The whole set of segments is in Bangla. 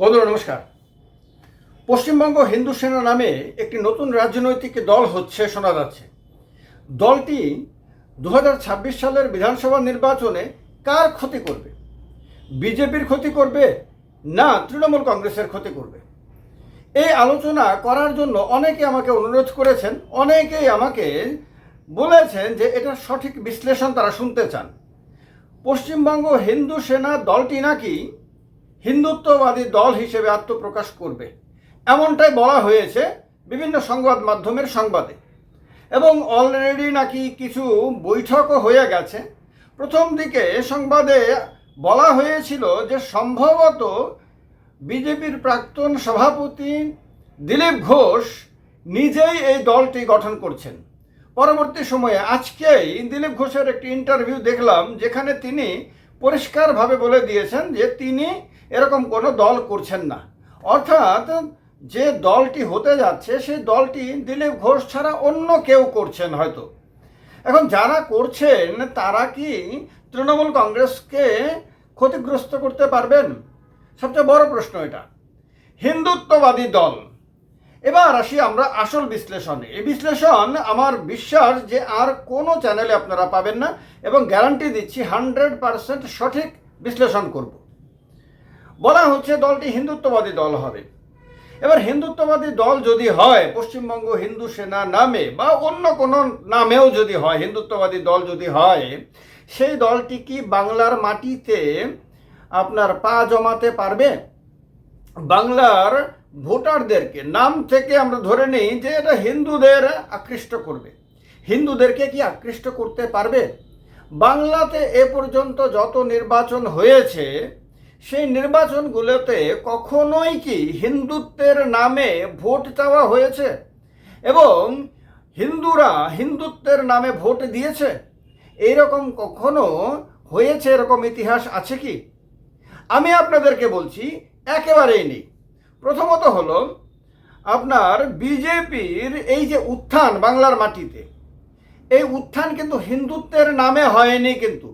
বন্ধুরা, নমস্কার। পশ্চিমবঙ্গ হিন্দু সেনা নামে একটি নতুন রাজনৈতিক দল হচ্ছে, শোনা যাচ্ছে। দলটি দু হাজার ছাব্বিশ সালের বিধানসভা নির্বাচনে কার ক্ষতি করবে? বিজেপির ক্ষতি করবে না তৃণমূল কংগ্রেসের ক্ষতি করবে? এই আলোচনা করার জন্য অনেকে আমাকে অনুরোধ করেছেন, অনেকেই আমাকে বলেছেন যে এটার সঠিক বিশ্লেষণ তারা শুনতে চান। পশ্চিমবঙ্গ হিন্দু সেনা দলটি নাকি হিন্দুত্ববাদী দল হিসেবে আত্মপ্রকাশ করবে। এমনটাই বলা হয়েছে বিভিন্ন সংবাদ মাধ্যমের সংবাদে। এবং অলরেডি নাকি কিছু বৈঠকও হয়ে গেছে। প্রথম দিকে এ সংবাদে বলা হয়েছিল যে সম্ভবত বিজেপির প্রাক্তন সভাপতি দিলীপ ঘোষ নিজেই এই দলটি গঠন করছেন। পরবর্তী সময়ে আজকেই দিলীপ ঘোষের একটি ইন্টারভিউ দেখলাম, যেখানে তিনি পরিষ্কারভাবে বলে দিয়েছেন যে তিনি এরকম কোনো দল করছেন না। অর্থাৎ যে দলটি হতে যাচ্ছে, সেই দলটি দিলীপ ঘোষ ছাড়া অন্য কেউ করছেন হয়তো। এখন যারা করছেন, তারা কি তৃণমূল কংগ্রেসকে ক্ষতিগ্রস্ত করতে পারবেন? সবচেয়ে বড় প্রশ্ন এটা। হিন্দুত্ববাদী দল। এবার আসি আমরা আসল বিশ্লেষণে। এই বিশ্লেষণ আমার বিশ্বাস যে আর কোনো চ্যানেলে আপনারা পাবেন না এবং গ্যারান্টি দিচ্ছি হান্ড্রেড পারসেন্ট সঠিক বিশ্লেষণ করব। বলা হচ্ছে দলটি হিন্দুত্ববাদী দল হবে। এবার হিন্দুত্ববাদী দল যদি হয়, পশ্চিমবঙ্গ হিন্দু সেনা নামে বা অন্য কোনো নামেও যদি হয়, হিন্দুত্ববাদী দল যদি হয়, সেই দলটি কি বাংলার মাটিতে আপনার পা জমাতে পারবে? বাংলার ভোটারদেরকে নাম থেকে আমরা ধরে নিই যে এটা হিন্দুদের আকৃষ্ট করবে। হিন্দুদেরকে কি আকৃষ্ট করতে পারবে? বাংলাতে এ পর্যন্ত যত নির্বাচন হয়েছে সেই নির্বাচনগুলোতে কখনোই কি হিন্দুত্বের নামে ভোট চাওয়া হয়েছে? এবং হিন্দুরা হিন্দুত্বের নামে ভোট দিয়েছে? এইরকম কখনো হয়েছে? এরকম ইতিহাস আছে কি? আমি আপনাদেরকে বলছি, একেবারেই নেই। প্রথমত হলো, আপনার বিজেপির এই যে উত্থান বাংলার মাটিতে, এই উত্থান কিন্তু হিন্দুত্বের নামে হয়নি কিন্তু।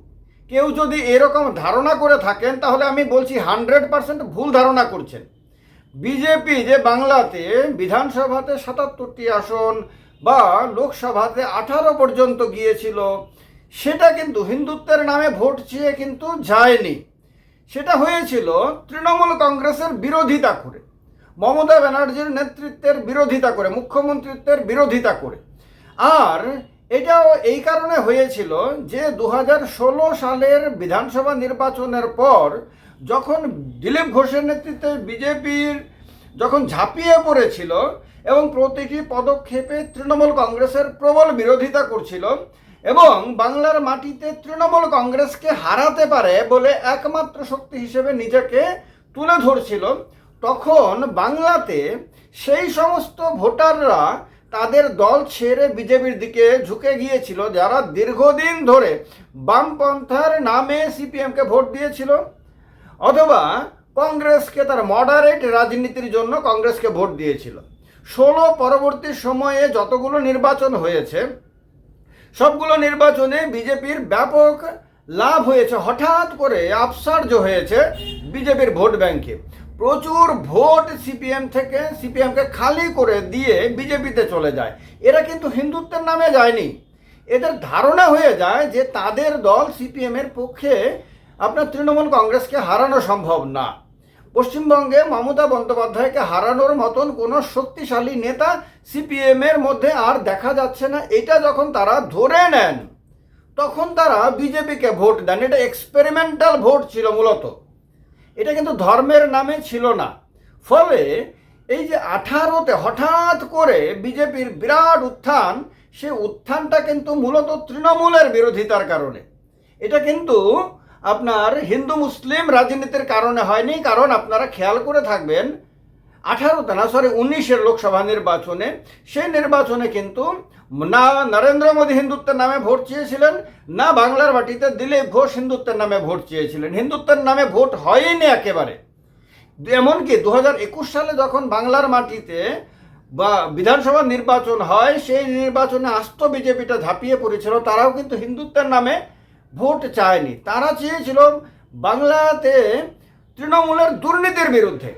কেউ যদি এরকম ধারণা করে থাকেন, তাহলে আমি বলছি হান্ড্রেড পার্সেন্ট ভুল ধারণা করছেন। বিজেপি যে বাংলাতে বিধানসভাতে সাতাত্তরটি আসন বা লোকসভাতে আঠারো পর্যন্ত গিয়েছিল, সেটা কিন্তু হিন্দুত্বের নামে ভোট চেয়ে কিন্তু যায়নি। সেটা হয়েছিল তৃণমূল কংগ্রেসের বিরোধিতা করে, মমতা ব্যানার্জির নেতৃত্বের বিরোধিতা করে, মুখ্যমন্ত্রিত্বের বিরোধিতা করে। আর এটাও এই কারণে হয়েছিল যে দু হাজার ষোলো সালের বিধানসভা নির্বাচনের পর যখন দিলীপ ঘোষের নেতৃত্বে বিজেপির যখন ঝাঁপিয়ে পড়েছিল এবং প্রতিটি পদক্ষেপে তৃণমূল কংগ্রেসের প্রবল বিরোধিতা করছিল এবং বাংলার মাটিতে তৃণমূল কংগ্রেসকে হারাতে পারে বলে একমাত্র শক্তি হিসেবে নিজেকে তুলে ধরছিল, তখন বাংলাতে সেই সমস্ত ভোটাররা তাদের দল ছেড়ে বিজেপির দিকে ঝুঁকে গিয়েছিল। যারা দীর্ঘদিন ধরে বামপন্থার নামে সিপিএমকে ভোট দিয়েছিল, অথবা কংগ্রেসকে তার মডারেট রাজনীতির জন্য কংগ্রেসকে ভোট দিয়েছিল। ষোলো পরবর্তী সময়ে যতগুলো নির্বাচন হয়েছে, সবগুলো নির্বাচনে বিজেপির ব্যাপক লাভ হয়েছে, হঠাৎ করে আপসার্জ হয়েছে বিজেপির ভোট ব্যাংকে। প্রচুর ভোট সিপিএম থেকে, সিপিএমকে খালি করে দিয়ে বিজেপিতে চলে যায়। এরা কিন্তু হিন্দুত্বের নামে যায়নি। এদের ধারণা হয়ে যায় যে তাদের দল সিপিএমের পক্ষে আপনার তৃণমূল কংগ্রেসকে হারানো সম্ভব না। পশ্চিমবঙ্গে মমতা বন্দ্যোপাধ্যায়কে হারানোর মতন কোনো শক্তিশালী নেতা সিপিএমের মধ্যে আর দেখা যাচ্ছে না। এটা যখন তারা ধরে নেন তখন তারা বিজেপিকে ভোট দেন। এটা এক্সপেরিমেন্টাল ভোট ছিল মূলত। এটা কিন্তু ধর্মের নামে ছিল না। ফলে এই যে আঠারোতে হঠাৎ করে বিজেপির বিরাট উত্থান, সে উত্থানটা কিন্তু মূলত তৃণমূলের বিরোধিতার কারণে। এটা কিন্তু আপনার হিন্দু মুসলিম রাজনীতির কারণে হয়নি, কারণ আপনারা খেয়াল করে থাকবেন আঠারোতে না সরি উনিশের লোকসভা নির্বাচনে, সেই নির্বাচনে কিন্তু না নরেন্দ্র মোদী হিন্দুত্বের নামে ভোট চেয়েছিলেন, না বাংলার মাটিতে দিলীপ ঘোষ হিন্দুত্বের নামে ভোট চেয়েছিলেন। হিন্দুত্বের নামে ভোট হয়নি একেবারে। এমনকি দু হাজার একুশ সালে যখন বাংলার মাটিতে বা বিধানসভা নির্বাচন হয়, সেই নির্বাচনে আস্ত বিজেপিটা ঝাঁপিয়ে পড়েছিল, তারাও কিন্তু হিন্দুত্বের নামে ভোট চায়নি। তারা চেয়েছিল বাংলাতে তৃণমূলের দুর্নীতির বিরুদ্ধে।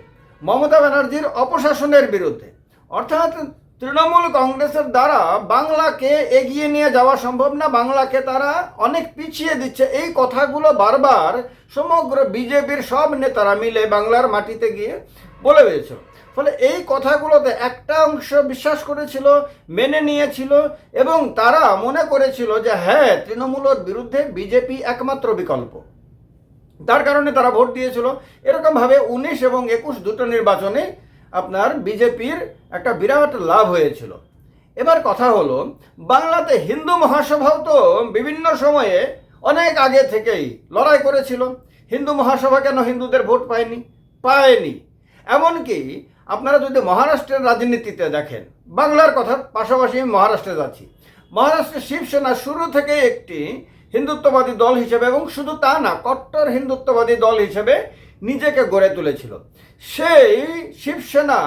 মমতা ব্যানার্জির অপশাসনের বিরুদ্ধে। অর্থাৎ তৃণমূল কংগ্রেসের দ্বারা বাংলাকে এগিয়ে নিয়ে যাওয়া সম্ভব না, বাংলাকে তারা অনেক পিছিয়ে দিচ্ছে। এই কথাগুলো বারবার সমগ্র বিজেপির সব নেতারা মিলে বাংলার মাটিতে গিয়ে বলে দিয়েছিল। ফলে এই কথাগুলোতে একটা অংশ বিশ্বাস করেছিল, মেনে নিয়েছিল এবং তারা মনে করেছিল যে হ্যাঁ তৃণমূলের বিরুদ্ধে বিজেপি একমাত্র বিকল্প। তার কারণে তারা ভোট দিয়েছিল। এরকমভাবে উনিশ এবং একুশ দুটো নির্বাচনে আপনার বিজেপির একটা বিরাট লাভ হয়েছিল। এবার কথা হলো, বাংলাতে হিন্দু মহাসভাও তো বিভিন্ন সময়ে অনেক আগে থেকেই লড়াই করেছিল। হিন্দু মহাসভা কেন হিন্দুদের ভোট পায়নি? পায়নি। এমনকি আপনারা যদি মহারাষ্ট্রের রাজনীতিতে দেখেন, বাংলার কথা পাশাপাশি আমি মহারাষ্ট্রে যাচ্ছি। মহারাষ্ট্রের শিবসেনা শুরু থেকে একটি হিন্দুত্ববাদী দল হিসেবে এবং শুধু তা না, কট্টর হিন্দুত্ববাদী দল হিসেবে নিজেকে গড়ে তুলেছিল। সেই শিবসেনা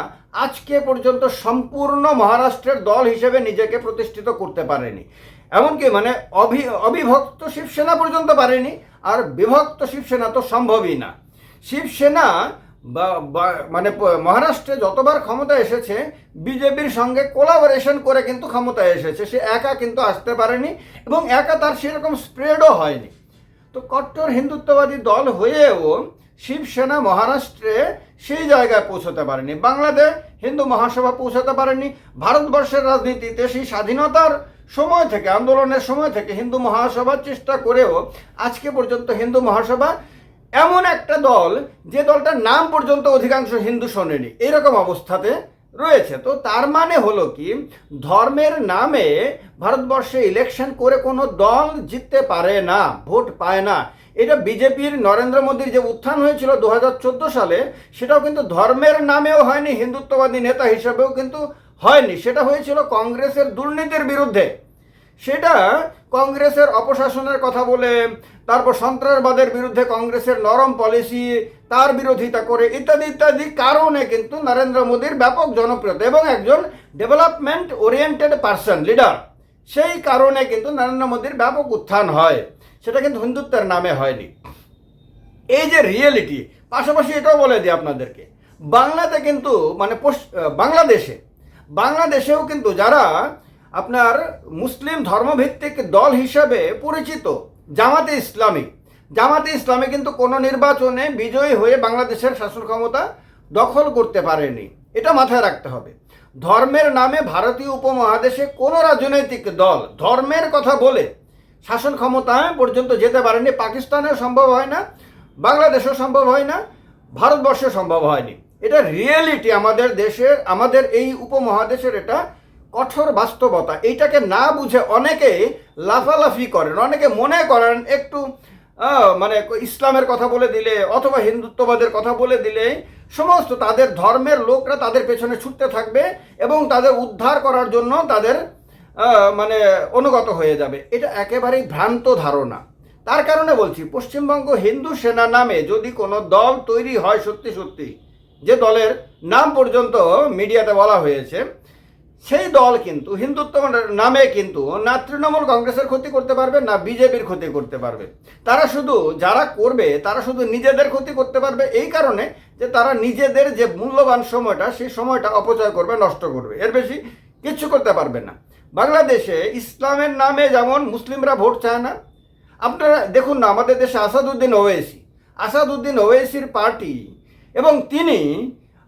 আজকে পর্যন্ত সম্পূর্ণ মহারাষ্ট্রের দল হিসেবে নিজেকে প্রতিষ্ঠিত করতে পারেনি। এমনকি মানে অভি, অবিভক্ত শিবসেনা পর্যন্ত পারেনি, আর বিভক্ত শিবসেনা তো সম্ভবই না। শিবসেনা মানে মহারাষ্ট্রে যতবার ক্ষমতা এসেছে, বিজেপির সঙ্গে কোলাবোরেশন করে কিন্তু ক্ষমতায় এসেছে। সে একা কিন্তু আসতে পারেনি এবং একা তার সেরকম স্প্রেডও হয়নি। তো কট্টর হিন্দুত্ববাদী দল হয়েও শিবসেনা মহারাষ্ট্রে সেই জায়গায় পৌঁছতে পারেনি। বাংলাদেশ হিন্দু মহাসভা পৌঁছাতে পারেনি। ভারতবর্ষের রাজনীতিতে সেই স্বাধীনতার সময় থেকে, আন্দোলনের সময় থেকে হিন্দু মহাসভার চেষ্টা করেও আজকে পর্যন্ত হিন্দু মহাসভা এমন একটা দল যে দলটার নাম পর্যন্ত অধিকাংশ হিন্দু শোনেনি। এরকম অবস্থাতে রয়েছে। তো তার মানে হলো কি? ধর্মের নামে ভারতবর্ষে ইলেকশন করে কোনো দল জিততে পারে না, ভোট পায় না। এটা বিজেপির নরেন্দ্র মোদীর যে উত্থান হয়েছিল দু হাজার চোদ্দ সালে, সেটাও কিন্তু ধর্মের নামেও হয়নি, হিন্দুত্ববাদী নেতা হিসেবেও কিন্তু হয়নি। সেটা হয়েছিল কংগ্রেসের দুর্নীতির বিরুদ্ধে। সেটা কংগ্রেসের অপশাসনের কথা বলে তারপর সন্ত্রাসবাদের বিরুদ্ধে কংগ্রেসের নরম পলিসি তার বিরোধিতা করে ইত্যাদি ইত্যাদি কারণে কিন্তু নরেন্দ্র মোদীর ব্যাপক জনপ্রিয়তা এবং একজন ডেভেলপমেন্ট ওরিয়েন্টেড পার্সন লিডার সেই কারণে কিন্তু নরেন্দ্র মোদীর ব্যাপক উত্থান হয়। সেটা কিন্তু হিন্দুত্বের নামে হয়নি। এই যে রিয়েলিটি পাশাপাশি এটাও বলে দিই আপনাদেরকে, বাংলাতে কিন্তু মানে বাংলাদেশে, বাংলাদেশেও কিন্তু যারা আপনার মুসলিম ধর্মভিত্তিক দল হিসাবে পরিচিত জামাতে ইসলামী। জামাতে ইসলামী কিন্তু কোনো নির্বাচনে বিজয়ী হয়ে বাংলাদেশের শাসন ক্ষমতা দখল করতে পারেনি। এটা মাথায় রাখতে হবে। ধর্মের নামে ভারতীয় উপমহাদেশে কোনো রাজনৈতিক দল ধর্মের কথা বলে শাসন ক্ষমতায় পর্যন্ত যেতে পারেনি। পাকিস্তানেও সম্ভব হয় না, বাংলাদেশেও সম্ভব হয় না ভারতবর্ষে সম্ভব হয়নি। এটা রিয়েলিটি আমাদের দেশের, আমাদের এই উপমহাদেশের এটা কঠোর বাস্তবতা। এইটাকে না বুঝে অনেকে লাফালাফি করেন, অনেকে মনে করেন একটু মানে ইসলামের কথা বলে দিলে অথবা হিন্দুত্ববাদের কথা বলে দিলে সমস্ত তাদের ধর্মের লোকরা তাদের পেছনে ছুটতে থাকবে এবং তাদের উদ্ধার করার জন্য তাদের মানে অনুগত হয়ে যাবে। এটা একেবারেই ভ্রান্ত ধারণা। তার কারণে বলছি, পশ্চিমবঙ্গ হিন্দু সেনা নামে যদি কোনো দল তৈরি হয় সত্যি সত্যি, যে দলের নাম পর্যন্ত মিডিয়াতে বলা হয়েছে সেই দল কিন্তু হিন্দুত্ব নামে কিন্তু না তৃণমূল কংগ্রেসের ক্ষতি করতে পারবে, না বিজেপির ক্ষতি করতে পারবে। তারা শুধু যারা করবে, তারা শুধু নিজেদের ক্ষতি করতে পারবে এই কারণে যে তারা নিজেদের যে মূল্যবান সময়টা, সেই সময়টা অপচয় করবে, নষ্ট করবে। এর বেশি কিচ্ছু করতে পারবে না। বাংলাদেশে ইসলামের নামে যেমন মুসলিমরা ভোট চায় না, আপনারা দেখুন না, আমাদের দেশে আসাদুদ্দিন ওয়েসি আসাদুদ্দিন ওয়েসির পার্টি এবং তিনি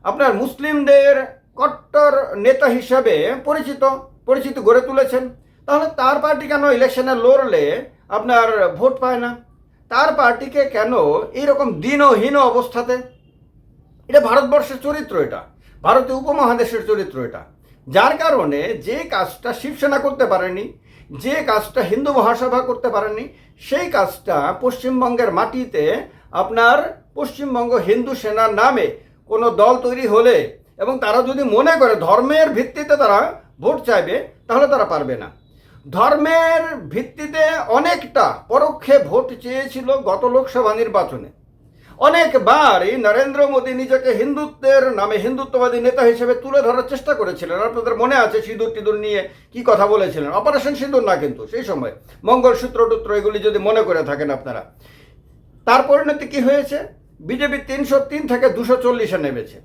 আপনার মুসলিমদের কট্টর নেতা হিসাবে পরিচিত পরিচিত গড়ে তুলেছেন। তাহলে তার পার্টি কেন ইলেকশনে লড়লে আপনার ভোট পায় না? তার পার্টিকে কেন এইরকম দিনহীন অবস্থাতে? এটা ভারতবর্ষের চরিত্র এটা, ভারতীয় উপমহাদেশের চরিত্র এটা। যার কারণে যে কাজটা শিবসেনা করতে পারেনি, যে কাজটা হিন্দু মহাসভা করতে পারেনি, সেই কাজটা পশ্চিমবঙ্গের মাটিতে আপনার পশ্চিমবঙ্গ হিন্দু সেনার নামে কোনো দল তৈরি হলে এবং তারা যদি মনে করে ধর্মের ভিত্তিতে তারা ভোট চাইবে, তাহলে তারা পারবে না। ধর্মের ভিত্তিতে অনেকটা পরোক্ষে ভোট চেয়েছিল গত লোকসভা নির্বাচনে। অনেকবারই নরেন্দ্র মোদী নিজেকে হিন্দুত্বের নামে হিন্দুত্ববাদী নেতা হিসেবে তুলে ধরার চেষ্টা করেছিলেন। আপনাদের মনে আছে সিঁদুর টিঁদুর নিয়ে কি কথা বলেছিলেন? অপারেশন সিঁদুর না কিন্তু, সেই সময়। মঙ্গলসূত্র টুত্র এগুলি যদি মনে করে থাকেন আপনারা। তার পরিণতি কি হয়েছে? বিজেপি তিনশো তিন থেকে দুশো চল্লিশে নেমেছে।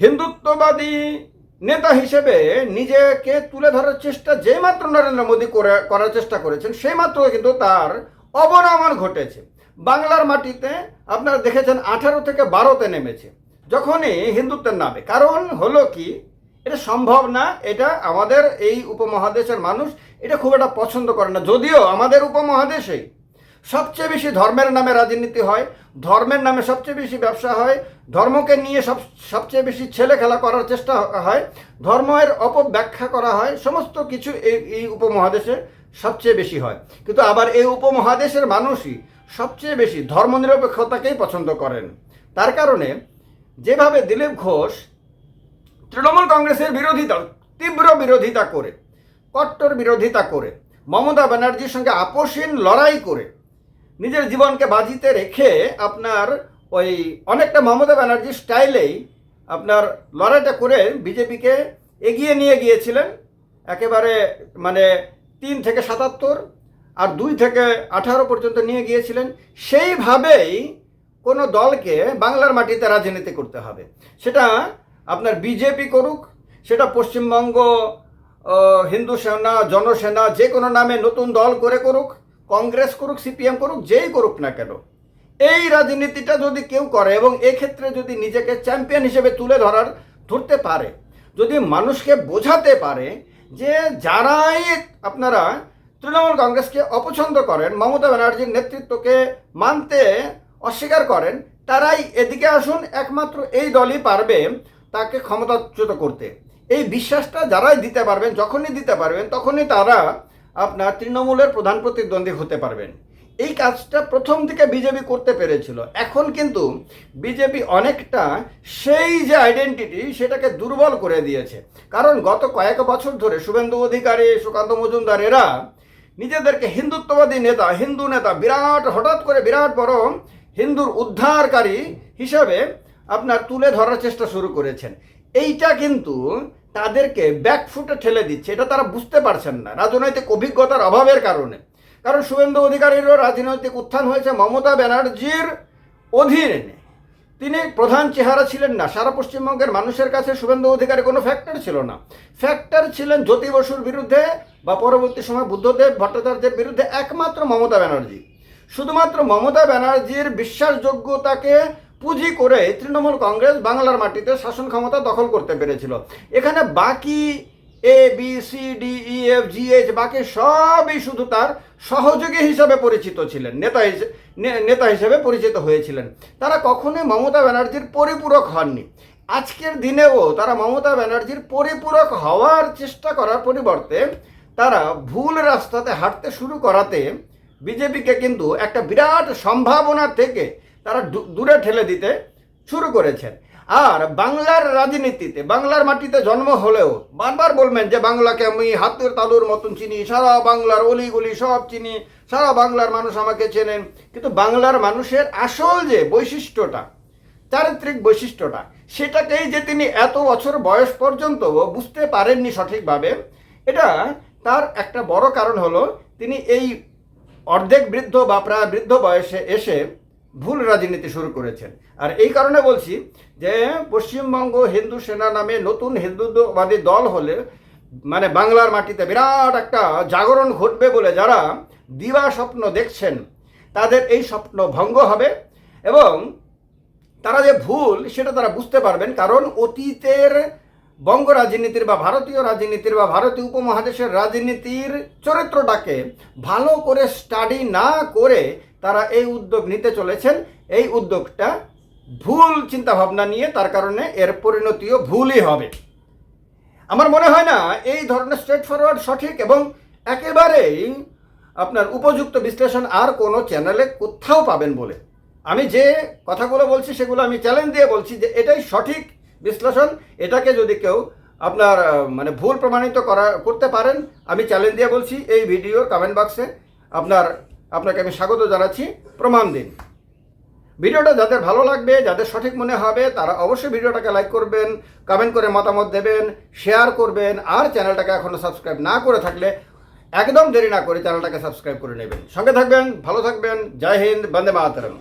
হিন্দুত্ববাদী নেতা হিসেবে নিজেকে তুলে ধরার চেষ্টা যেই মাত্র নরেন্দ্র মোদী করে, করার চেষ্টা করেছেন সেই মাত্র কিন্তু তার অবনমন ঘটেছে। বাংলার মাটিতে আপনারা দেখেছেন আঠারো থেকে বারোতে নেমেছে, যখনই হিন্দুত্বের নামে। কারণ হলো কি? এটা সম্ভব না, এটা আমাদের এই উপমহাদেশের মানুষ এটা খুব একটা পছন্দ করে না। যদিও আমাদের উপমহাদেশেই সবচেয়ে বেশি ধর্মের নামে রাজনীতি হয়, ধর্মের নামে সবচেয়ে বেশি ব্যবসা হয়, ধর্মকে নিয়ে সব, সবচেয়ে বেশি ছেলে খেলা করার চেষ্টা হয়, ধর্মের অপব্যাখ্যা করা হয়, সমস্ত কিছু এই এই উপমহাদেশে সবচেয়ে বেশি হয়। কিন্তু আবার এই উপমহাদেশের মানুষই সবচেয়ে বেশি ধর্মনিরপেক্ষতাকেই পছন্দ করেন। তার কারণে যেভাবে দিলীপ ঘোষ তৃণমূল কংগ্রেসের বিরোধিতা তীব্র বিরোধিতা করে, কট্টর বিরোধিতা করে, মমতা ব্যানার্জির সঙ্গে আপোষহীন লড়াই করে নিজের জীবনকে বাজিতে রেখে আপনার ওই অনেকটা মমতা ব্যানার্জির স্টাইলেই আপনার লড়াইটা করে বিজেপিকে এগিয়ে নিয়ে গিয়েছিলেন। একেবারে মানে তিন থেকে সাতাত্তর আর দুই থেকে আঠারো পর্যন্ত নিয়ে গিয়েছিলেন। সেইভাবেই কোনো দলকে বাংলার মাটিতে রাজনীতি করতে হবে। সেটা আপনার বিজেপি করুক, সেটা পশ্চিমবঙ্গ হিন্দু সেনা, জনসেনা, যে কোনো নামে নতুন দল করে করুক কংগ্রেস করুক, সিপিএম করুক, যেই করুক না কেন, এই রাজনীতিটা যদি কেউ করে এবং এক্ষেত্রে যদি নিজেকে চ্যাম্পিয়ন হিসেবে তুলে ধরার, ধরতে পারে, যদি মানুষকে বোঝাতে পারে যে যারাই আপনারা তৃণমূল কংগ্রেসকে অপছন্দ করেন, মমতা ব্যানার্জির নেতৃত্বকে মানতে অস্বীকার করেন, তারাই এদিকে আসুন, একমাত্র এই দলই পারবে তাকে ক্ষমতাচ্যুত করতে। এই বিশ্বাসটা যারাই দিতে পারবেন, যখনই দিতে পারবেন, তখনই তারা আপনার তৃণমূলের প্রধান প্রতিদ্বন্দ্বী হতে পারবেন। এই কাজটা প্রথম থেকে বিজেপি করতে পেরেছিল। এখন কিন্তু বিজেপি অনেকটা সেই যে আইডেন্টিটি সেটাকে দুর্বল করে দিয়েছে। কারণ গত কয়েক বছর ধরে শুভেন্দু অধিকারী, সুকান্ত মজুমদার এরা নিজেদেরকে হিন্দুত্ববাদী নেতা, হিন্দু নেতা, বিরাট, হঠাৎ করে বিরাট বড় হিন্দুর উদ্ধারকারী হিসাবে আপনার তুলে ধরার চেষ্টা শুরু করেছেন। এইটা কিন্তু তাদেরকে ব্যাকফুটে ঠেলে দিচ্ছে, এটা তারা বুঝতে পারছেন না। রাজনৈতিক অভিজ্ঞতার অভাবের কারণে। কারণ শুভেন্দু অধিকারীরও রাজনৈতিক উত্থান হয়েছে মমতা ব্যানার্জির অধীনে। তিনি প্রধান চেহারা ছিলেন না, সারা পশ্চিমবঙ্গের মানুষের কাছে শুভেন্দু অধিকারী কোনো ফ্যাক্টর ছিল না। ফ্যাক্টর ছিলেন জ্যোতি বসুর বিরুদ্ধে বা পরবর্তী সময় বুদ্ধদেব ভট্টাচার্যের বিরুদ্ধে একমাত্র মমতা ব্যানার্জি। শুধুমাত্র মমতা ব্যানার্জির বিশ্বাসযোগ্যতাকে পুঁজি করে তৃণমূল কংগ্রেস বাংলার মাটিতে শাসন ক্ষমতা দখল করতে পেরেছিল। এখানে বাকি A B C D E F G H বাকি সবই শুধু তার সহযোগী হিসাবে পরিচিত ছিলেন, নেতা হিসেবে নেতা হিসেবে পরিচিত হয়েছিলেন। তারা কখনোই মমতা ব্যানার্জির পরিপূরক হননি। আজকের দিনেও তারা মমতা ব্যানার্জির পরিপূরক হওয়ার চেষ্টা করার পরিবর্তে তারা ভুল রাস্তাতে হাঁটতে শুরু করাতে বিজেপিকে কিন্তু একটা বিরাট সম্ভাবনা থেকে তারা দূরে ঠেলে দিতে শুরু করেছেন। আর বাংলার রাজনীতিতে, বাংলার মাটিতে জন্ম হলেও বারবার বলবেন যে বাংলাকে আমি হাতের তালুর মতন চিনি, সারা বাংলার অলিগলি সব চিনি, সারা বাংলার মানুষ আমাকে চেনেন। কিন্তু বাংলার মানুষের আসল যে বৈশিষ্ট্যটা, চারিত্রিক বৈশিষ্ট্যটা, সেটাকেই যে তিনি এত বছর বয়স পর্যন্ত বুঝতে পারেননি সঠিকভাবে, এটা তার একটা বড় কারণ হলো তিনি এই অর্ধেক বৃদ্ধ বা প্রায় বৃদ্ধ বয়সে এসে ভুল রাজনীতি শুরু করেছেন। আর এই কারণে বলছি যে, পশ্চিমবঙ্গ হিন্দু সেনা নামে নতুন হিন্দুত্ববাদী দল হলে মানে বাংলার মাটিতে বিরাট একটা জাগরণ ঘটবে বলে যারা দিবা স্বপ্ন দেখছেন, তাদের এই স্বপ্ন ভঙ্গ হবে এবং তারা যে ভুল, সেটা তারা বুঝতে পারবেন। কারণ অতীতের বঙ্গ রাজনীতির বা ভারতীয় রাজনীতির বা ভারতীয় উপমহাদেশের রাজনীতির চরিত্রটাকে ভালো করে স্টাডি না করে তারা এই উদ্যোগ নিতে চলেছেন। এই উদ্যোগটা ভুল চিন্তাভাবনা নিয়ে তার কারণে এর পরিণতিও ভুলই হবে। আমার মনে হয় না এই ধরনের স্ট্রেট ফরওয়ার্ড সঠিক এবং একেবারেই আপনার উপযুক্ত বিশ্লেষণ আর কোনো চ্যানেলে কোথাও পাবেন বলে। আমি যে কথাগুলো বলছি সেগুলো আমি চ্যালেঞ্জ দিয়ে বলছি যে এটাই সঠিক বিশ্লেষণ। এটাকে যদি কেউ আপনার মানে ভুল প্রমাণিত করা, করতে পারেন, আমি চ্যালেঞ্জ দিয়ে বলছি এই ভিডিওর কমেন্ট বক্সে আপনার আপনাকে আমি স্বাগত জানাচ্ছি। প্রমাণ দিন। ভিডিওটা যাদের ভালো লাগবে, যাদের সঠিক মনে হবে, তারা অবশ্যই ভিডিওটাকে লাইক করবেন কমেন্ট করে মতামত দেবেন শেয়ার করবেন, আর চ্যানেলটাকে এখনও সাবস্ক্রাইব না করে থাকলে একদম দেরি না করে চ্যানেলটাকে সাবস্ক্রাইব করে নেবেন। সঙ্গে থাকবেন, ভালো থাকবেন, জয় হিন্দ, বন্দে মাতরম।